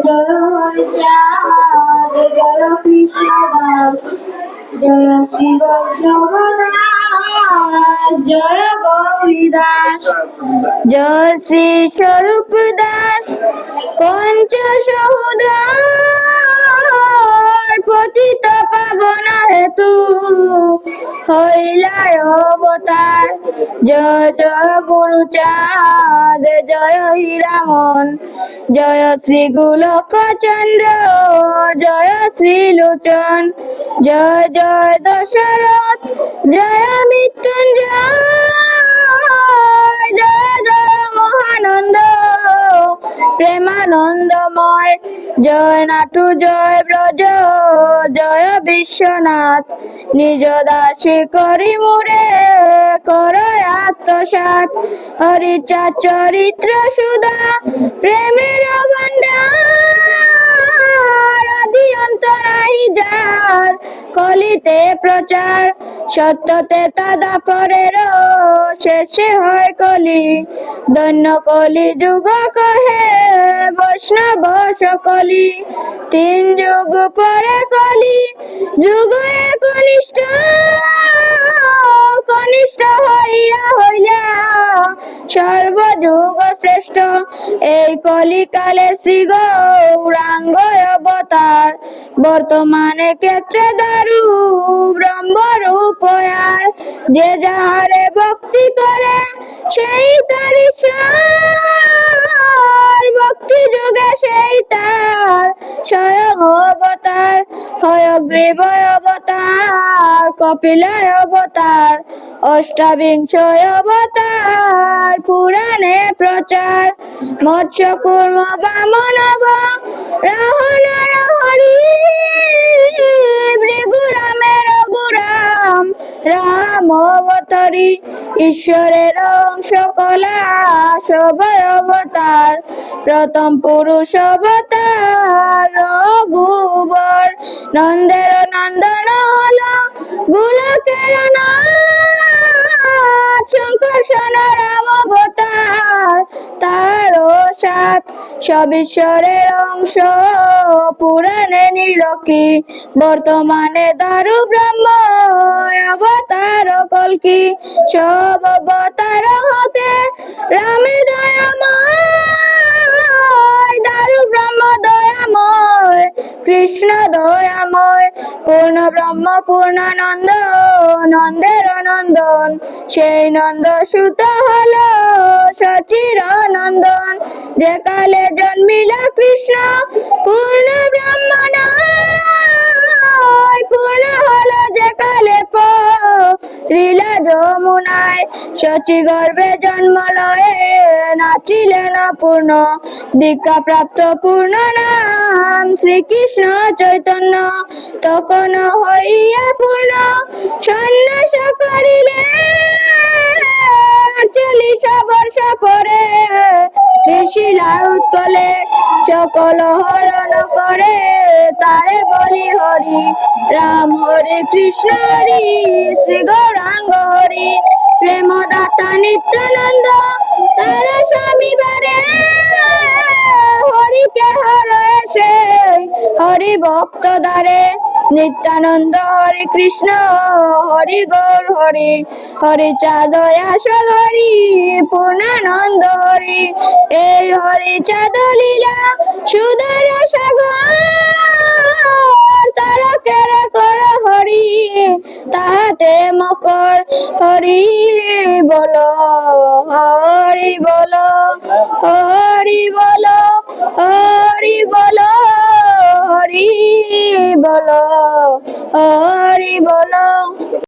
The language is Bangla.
জয় হরিচাঁদ জয় কৃষ্ণদাস জয় শ্রী জয় গৌরী দাস জয় শ্রী স্বরূপ দাস পঞ্চ সহুদার হইলায় অবতার। জয় জয় গুরু চাঁদ, জয় হীরামন, জয় শ্রী গোলক চন্দ্র, জয় শ্রী লোচন জয় জয় দশরথ, জয় মৃত্যুঞ্জয়, জয় জয় মহানন্দ, প্রেমানন্দময় জয় নাটু, জয় ব্রজ, জয় বিশ্বনাথ। নিজ দাসী করি মুরে কর আত্মসাত হরিচা চরিত্র সুধা, প্রেমের আদি অন্ত নাহি যার, কলিতে প্রচার। সত্যতে তাদা পরের, শেষে হয় কলি। দৈন্য কলি যুগ কহে বৈষ্ণব সকলি তিন যুগ পরে কলি, যুগ কনিষ্ঠ কনিষ্ঠ হইয়া হইয়া সর্বযুগ শ্রেষ্ঠ, এই কলিকালে শ্রী গৌরাঙ্গ অবতার। বর্তমানে কেছে দারু ব্রহ্মরূপয়ার যে যাহারে ভক্তি করে, সেই তার ঈশ্বর যুগে সেই তার স্বয়ং অবতার, হয়গ্রীব অবতার কপিলায় অবতার, অষ্টাবিংশ অবতার, পুরাণে প্রচার মৎস্য কুর্ম বামন রাহন হরি ভৃগুরামে রঘুরাম, রাম অবতারী, ঈশ্বরের অংশ কলা সবাই অবতার। প্রথম পুরুষ অবতার রঘুবর নন্দের নন্দন হল গুলকের শঙ্কর সন রাম অবতার, তার সাত সব ঈশ্বরের অংশ, পুরাণে বর্তমানে দারু ব্রহ্ম, অবতার কলকি। সব অবতার হতে রামে দয়াময়, দারু ব্রহ্ম দয়াময়, কৃষ্ণ দয়াময়, পূর্ণ ব্রহ্ম পূর্ণানন্দ নন্দের নন্দন, সেই নন্দ সুত হল সচির নন্দন যে কালে জন্মিল কৃষ্ণ যমুনায় শচী গর্ভে জন্ম নাচিলেন পূর্ণ দীক্ষা প্রাপ্ত পূর্ণ নাম শ্রীকৃষ্ণ চৈতন্য। তখন হইয়া পূর্ণ সন্ন্যাস করিলে চল্লিশ বর্ষ পরে ঋষিলা উৎকলে সকল হরণ করে তারে হরি, রাম হরে কৃষ্ণ হরি, শ্রী গৌরাঙ্গ হরি, প্রেমদাতা নিত্যানন্দ, তারা স্বামী বারে। হরিকে হর এসে, হরি ভক্ত দ্বারে। নিত্যানন্দ হরে কৃষ্ণ, হরি গৌর হরি হরি চাঁদ আসল হরি, পূর্ণানন্দ হরি। এই হরি চাঁদ লীলা সুদর সাগর তাহাতে মকর হরি বল হরি বল হরি বল হরি বল হরি বল হরি বলো।